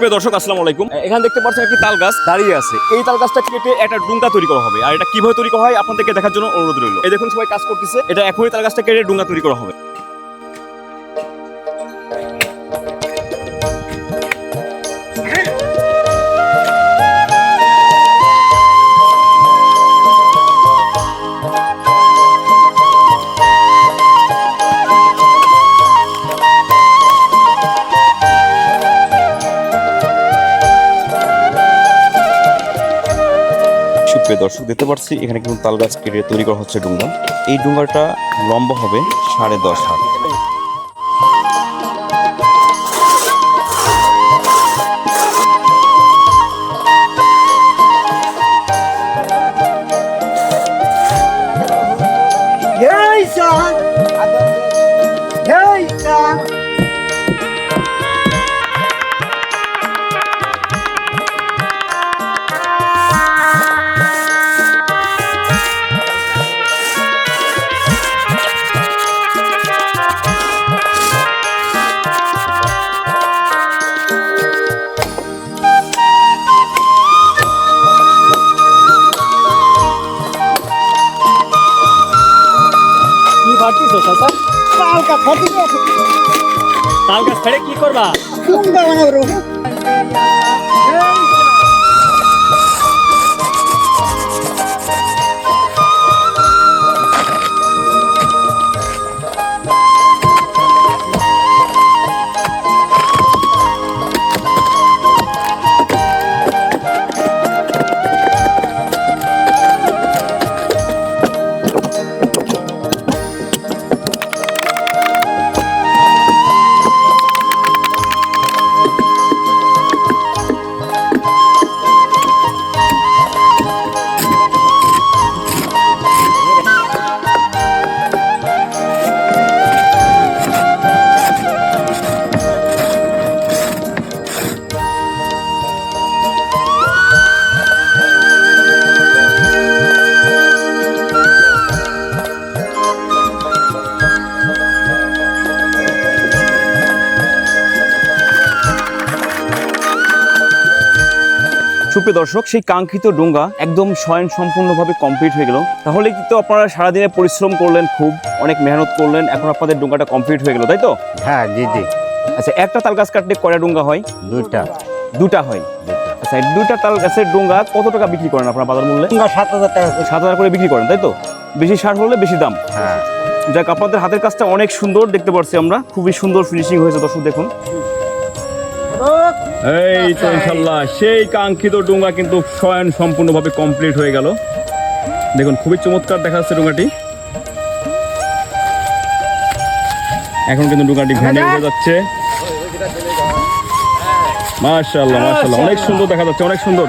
সুপ্রিয় দর্শক, আসসালামু আলাইকুম। এখানে দেখতে পাচ্ছেন একটি তাল গাছ দাঁড়িয়ে আছে। এই তাল গাছটা কেটে একটা ডুঙ্গা তৈরি করা হবে। আর এটা কীভাবে তৈরি করা হয় আপনাদেরকে দেখার জন্য অনুরোধ রইল। এই দেখুন সবাই কাজ করতেছে। এটা এখনই তাল গাছটা কেটে ডুঙ্গা তৈরি করা হবে। সুপ্রিয় দর্শক, দেখতে পাচ্ছি এখানে কিন্তু তাল গাছ কেটে তৈরি করা হচ্ছে ডুঙ্গা এই ডুঙ্গাটা লম্বা হবে সাড়ে দশ হাত Yeah! কি ভাবছিস চাচা। ফাটি গেছে তাল গাছ ফেড়ে কি করবা? বানাবো সুপ্রিয় দর্শক সেই কাঙ্ক্ষিত ডুঙ্গা একদম স্বয়ং সম্পূর্ণভাবে কমপ্লিট হয়ে গেল। তাহলে কিন্তু আপনারা সারাদিনে পরিশ্রম করলেন খুব অনেক মেহনত করলেন এখন আপনাদের ডুঙ্গাটা কমপ্লিট হয়ে গেল তাই তো? হ্যাঁ জি জি। আচ্ছা একটা তাল গাছ কাটলে কয়টা ডুঙ্গা হয়? দুইটা। দুটা হয়? আচ্ছা দুইটা তাল গাছের ডুঙ্গা কত টাকা বিক্রি করেন আপনার বাজার মূল্যে? সাত হাজার টাকা সাত হাজার করে বিক্রি করেন তাই তো? বেশি সার হলে বেশি দাম। হ্যাঁ। যাক আপনাদের হাতের কাজটা অনেক সুন্দর দেখতে পাচ্ছি আমরা। খুবই সুন্দর ফিনিশিং হয়েছে দর্শক দেখুন। এই তো ইনশাল্লাহ সেই কাঙ্ক্ষিত ডুঙ্গা কিন্তু শয়ন সম্পূর্ণভাবে কমপ্লিট হয়ে গেল। দেখুন খুবই চমৎকার দেখা যাচ্ছে ডুঙ্গাটি। এখন কিন্তু ডুঙ্গাটি ভেঙে উঠে যাচ্ছে। মার্শাল্লাহ মার্শাল্লাহ অনেক সুন্দর দেখা যাচ্ছে অনেক সুন্দর।